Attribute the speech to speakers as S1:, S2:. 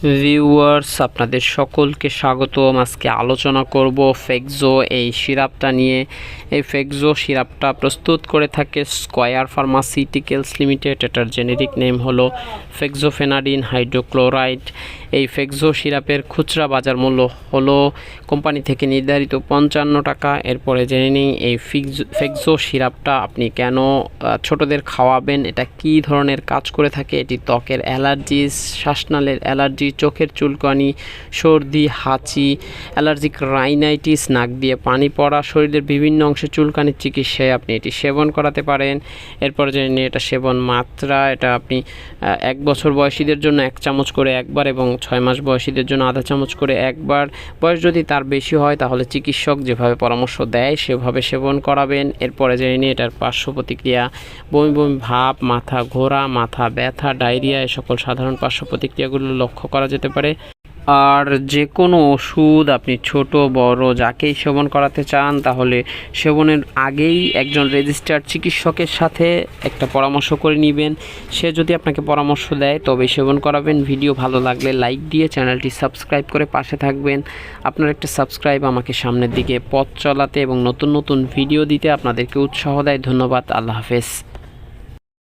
S1: Viewers, আপনাদের সকলকে স্বাগতম। আজকে আলোচনা করব ফেক্সো এই সিরাপটা নিয়ে। এই ফেক্সো সিরাপটা প্রস্তুত করে থাকে স্কয়ার ফার্মাসিউটিক্যালস লিমিটেড। এটার জেনেরিক নেম হলো ফেক্সোফেনাডিন হাইড্রোক্লোরাইড। এই ফেক্সো সিরাপের খুচরা বাজার মূল্য হলো কোম্পানি থেকে নির্ধারিত পঞ্চান্ন টাকা। এরপরে জেনে নিই, এই ফিক্স সিরাপটা আপনি কেন ছোটদের খাওয়াবেন? এটা কী ধরনের কাজ করে থাকে? এটি ত্বকের অ্যালার্জি শ্বাসনালের অ্যালার্জি চোখের চুলকানি, সর্দি, হাঁচি, অ্যালার্জিক রাইনাইটিস, নাক দিয়ে পানি পড়া, শরীরের বিভিন্ন অংশে চুলকানির চিকিৎসায় আপনি এটি সেবন করাতে পারেন। এরপর জেনে এটা সেবন মাত্রা, এটা আপনি এক বছর বয়সীদের জন্য এক চামচ করে একবার এবং ছয় মাস বয়সীদের জন্য আধা চামচ করে একবার। বয়স যদি তার বেশি হয়, তাহলে চিকিৎসক যেভাবে পরামর্শ দেয়, সেভাবে সেবন করাবেন। এরপরে জেনে নিই এটার পার্শ্ব প্রতিক্রিয়া, বমি বমি ভাব, মাথা ঘোরা, মাথা ব্যথা, ডায়রিয়া, এ সকল সাধারণ পার্শ্ব প্রতিক্রিয়াগুলো লক্ষ্য করা যেতে পারে। আর যে কোনো ওষুধ আপনি ছোট, বড়, যাকেই সেবন করাতে চান, তাহলে সেবনের আগেই একজন রেজিস্টার্ড চিকিৎসকের সাথে একটা পরামর্শ করে নেবেন। সে যদি আপনাকে পরামর্শ দেয় তবে সেবন করাবেন। ভিডিও ভালো লাগলে লাইক দিয়ে চ্যানেলটি সাবস্ক্রাইব করে পাশে থাকবেন। আপনার একটা সাবস্ক্রাইব আমাকে সামনের দিকে পথ চলাতে এবং নতুন নতুন ভিডিও দিতে আপনাদেরকে উৎসাহ দেয়। ধন্যবাদ। আল্লাহ হাফেজ।